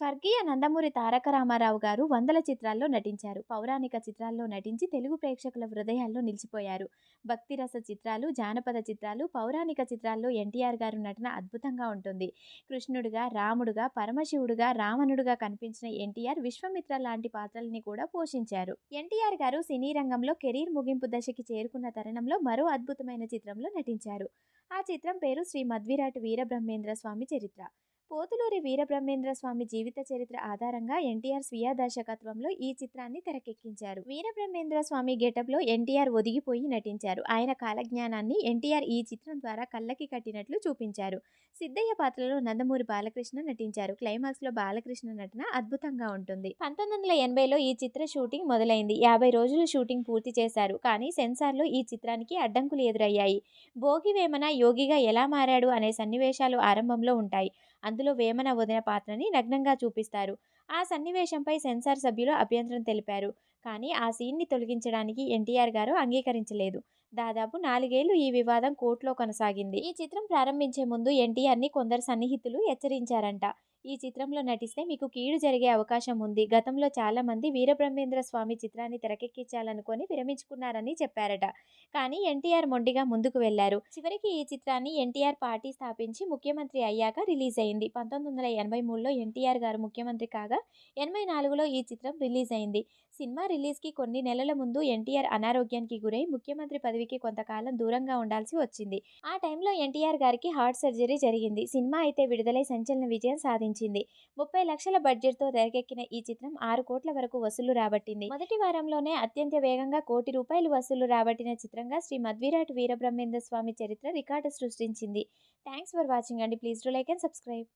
స్వర్గీయ నందమూరి తారక రామారావు గారు వందల చిత్రాల్లో నటించారు. పౌరాణిక చిత్రాల్లో నటించి తెలుగు ప్రేక్షకుల హృదయాల్లో నిలిచిపోయారు. భక్తిరస చిత్రాలు జానపద చిత్రాలు పౌరాణిక చిత్రాల్లో ఎన్టీఆర్ గారు నటన అద్భుతంగా ఉంటుంది. కృష్ణుడిగా రాముడుగా పరమశివుడుగా రావణుడుగా కనిపించిన ఎన్టీఆర్ విశ్వమిత్ర లాంటి పాత్రల్ని కూడా పోషించారు. ఎన్టీఆర్ గారు సినీ రంగంలో కెరీర్ ముగింపు దశకి చేరుకున్న తరుణంలో మరో అద్భుతమైన చిత్రంలో నటించారు. ఆ చిత్రం పేరు శ్రీ మధ్విరాట్ వీరబ్రహ్మేంద్ర స్వామి చరిత్ర. పోతులూరి వీరబ్రహ్మేంద్ర స్వామి జీవిత చరిత్ర ఆధారంగా ఎన్టీఆర్ స్వీయ దర్శకత్వంలో ఈ చిత్రాన్ని తెరకెక్కించారు. వీరబ్రహ్మేంద్ర స్వామి గెటప్లో ఎన్టీఆర్ ఒదిగిపోయి నటించారు. ఆయన కాలజ్ఞానాన్ని ఎన్టీఆర్ ఈ చిత్రం ద్వారా కళ్ళకి కట్టినట్లు చూపించారు. సిద్ధయ్య పాత్రలో నందమూరి బాలకృష్ణ నటించారు. క్లైమాక్స్లో బాలకృష్ణ నటన అద్భుతంగా ఉంటుంది. పంతొమ్మిది వందల ఎనభైలో ఈ చిత్ర షూటింగ్ మొదలైంది. యాభై రోజులు షూటింగ్ పూర్తి చేశారు. కానీ సెన్సార్లో ఈ చిత్రానికి అడ్డంకులు ఎదురయ్యాయి. భోగి వేమన యోగిగా ఎలా మారాడు అనే సన్నివేశాలు ఆరంభంలో ఉంటాయి. అందులో వేమన వదిన పాత్రని నగ్నంగా చూపిస్తారు. ఆ సన్నివేశంపై సెన్సార్ సభ్యులు అభ్యంతరం తెలిపారు. కానీ ఆ సీన్ని తొలగించడానికి ఎన్టీఆర్ గారు అంగీకరించలేదు. దాదాపు నాలుగేళ్ళు ఈ వివాదం కోర్టులో కొనసాగింది. ఈ చిత్రం ప్రారంభించే ముందు ఎన్టీఆర్ని కొందరు సన్నిహితులు హెచ్చరించారంట. ఈ చిత్రంలో నటిస్తే మీకు కీడు జరిగే అవకాశం ఉంది. గతంలో చాలా మంది వీరబ్రహ్మేంద్ర స్వామి చిత్రాన్ని తెరకెక్కించాలనుకొని విరమించుకున్నారని చెప్పారట. కానీ ఎన్టీఆర్ మొండిగా ముందుకు వెళ్ళారు. చివరికి ఈ చిత్రాన్ని ఎన్టీఆర్ పార్టీ స్థాపించి ముఖ్యమంత్రి అయ్యాక రిలీజ్ అయింది. పంతొమ్మిది వందల ఎనభై మూడులో ఎన్టీఆర్ గారు ముఖ్యమంత్రి కాగా ఎనభై నాలుగులో ఈ చిత్రం రిలీజ్ అయింది. సినిమా రిలీజ్కి కొన్ని నెలల ముందు ఎన్టీఆర్ అనారోగ్యానికి గురై ముఖ్యమంత్రి పదవికి కొంతకాలం దూరంగా ఉండాల్సి వచ్చింది. ఆ టైంలో ఎన్టీఆర్ గారికి హార్ట్ సర్జరీ జరిగింది. సినిమా అయితే విడుదలై సంచలన విజయం సాధించింది. ముప్పై లక్షల బడ్జెట్తో తెరకెక్కిన ఈ చిత్రం ఆరు కోట్ల వరకు వసూలు రాబట్టింది. మొదటి వారంలోనే అత్యంత వేగంగా కోటి రూపాయలు వసూలు రాబట్టిన చిత్రంగా శ్రీ మధ్విరాట్ వీరబ్రహ్మేంద్ర స్వామి చరిత్ర రికార్డు సృష్టించింది. థ్యాంక్స్ ఫర్ వాచింగ్ అండి. Please do like and subscribe.